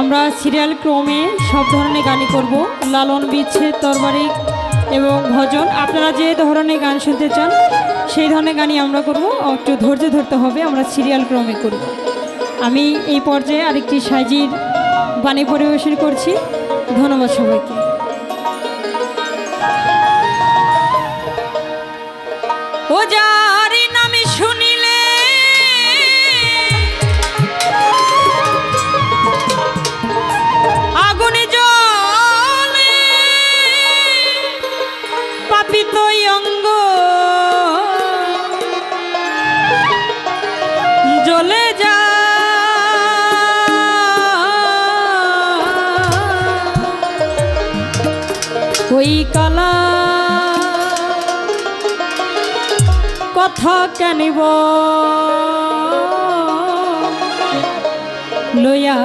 আমরা সিরিয়াল ক্রমে সব ধরনের গানই করব। লালন বিচ্ছেদ, তরবারি এবং ভজন। আপনারা যে ধরনের গান শুনতে চান, সেই ধরনের গানই আমরা করব। একটু ধৈর্য ধরতে হবে, আমরা সিরিয়াল ক্রমে করব। আমি এই পর্যায়ে আরেকটি সাজির বাণী পরিবেশন করছি। ধন্যবাদ সবাইকে। ও যারি ওই কলা। কথা কেনিব? লইয়া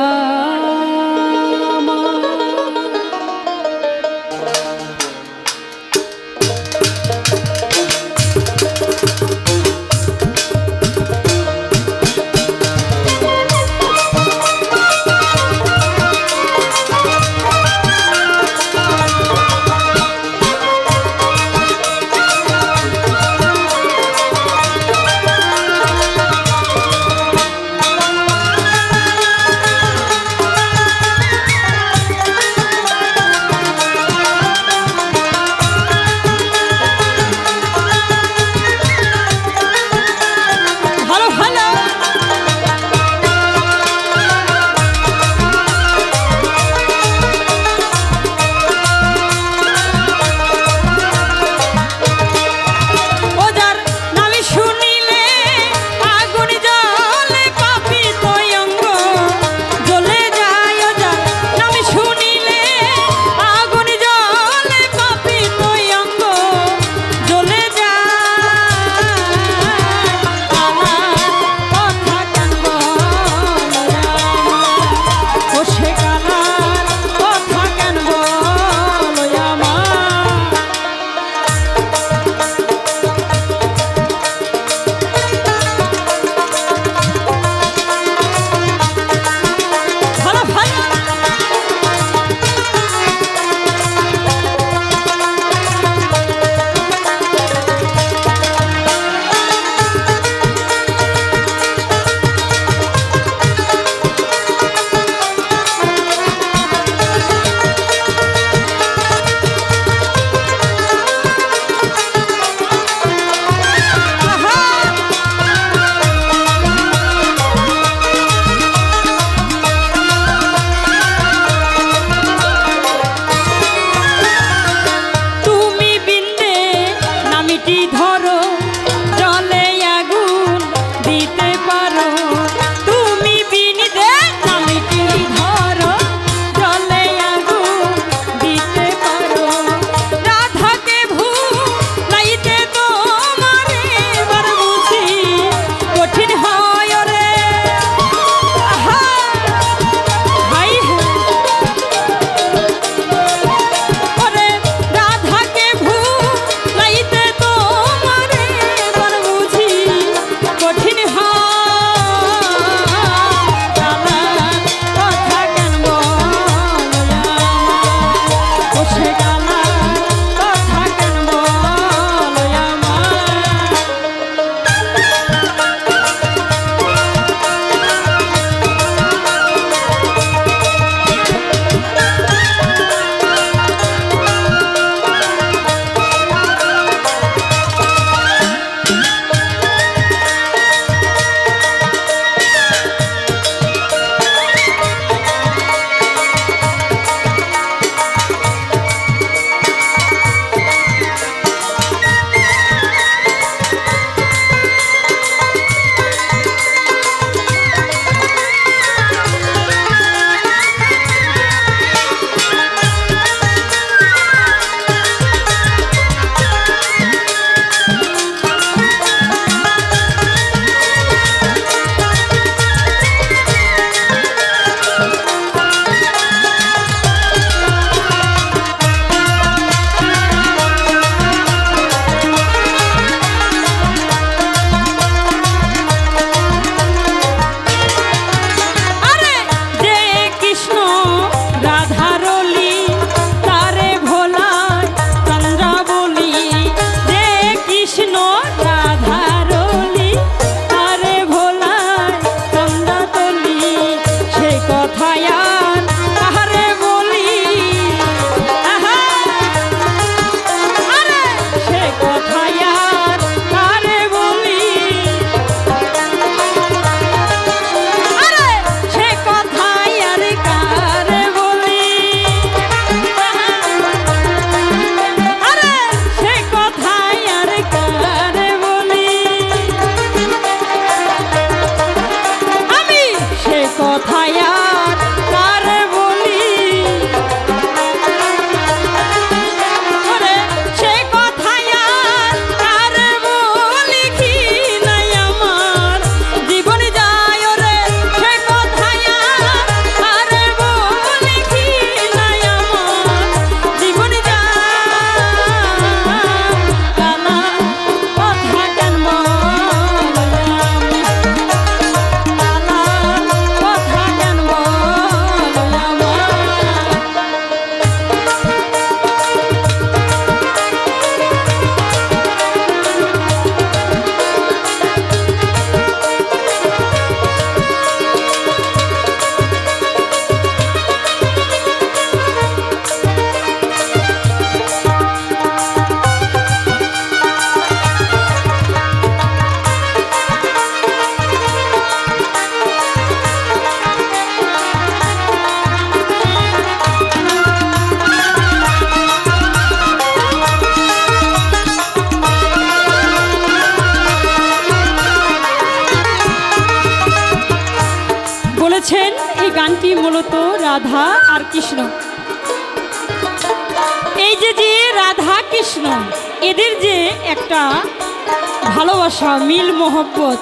বলেছেন এই গানটি মূলত রাধা আর কৃষ্ণ। এই যে যে রাধা কৃষ্ণ, এদের যে একটা ভালোবাসা, মিল মোহব্বত,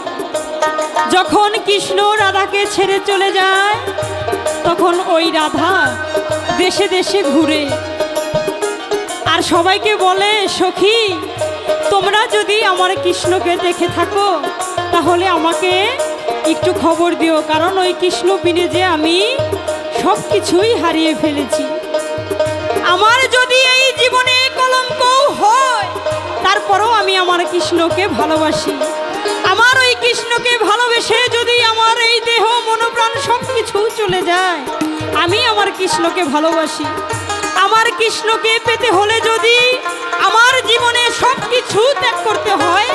যখন কৃষ্ণ রাধাকে ছেড়ে চলে যায়, তখন ওই রাধা দেশে দেশে ঘুরে। আর সবাইকে বলে, সখী, তোমরা যদি আমার কৃষ্ণকে দেখে থাকো, তাহলে আমাকে একটু খবর দিও, কারণ ওই কৃষ্ণ বিনে যে আমি সব কিছুই হারিয়ে ফেলেছি। আমার যদি এই জীবনে কলঙ্ক হয়, তারপরেও আমি আমার কৃষ্ণকে ভালোবাসি। আমার ওই কৃষ্ণকে ভালোবেসে যদি আমার এই দেহ, মনোপ্রাণ সব কিছু চলে যায়, আমি আমার কৃষ্ণকে ভালোবাসি। আমার কৃষ্ণকে পেতে হলে যদি আমার জীবনে সব কিছু ত্যাগ করতে হয়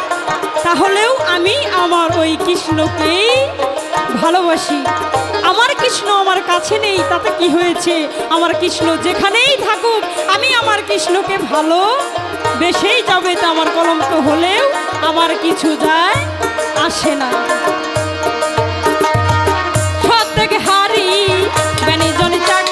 তাহলেও আমি আমার ওই কৃষ্ণকেই ভালোবাসি। আমার কৃষ্ণ আমার কাছে নেই, তাতে কি হয়েছে? আমার কৃষ্ণ যেখানেই থাকুক, আমি আমার কৃষ্ণকে ভালো বেশেই যাবে, তা আমার কলঙ্ক হলেও আমার কিছু যায় আসে না। প্রত্যেক হারি ব্যঞ্জন চাকা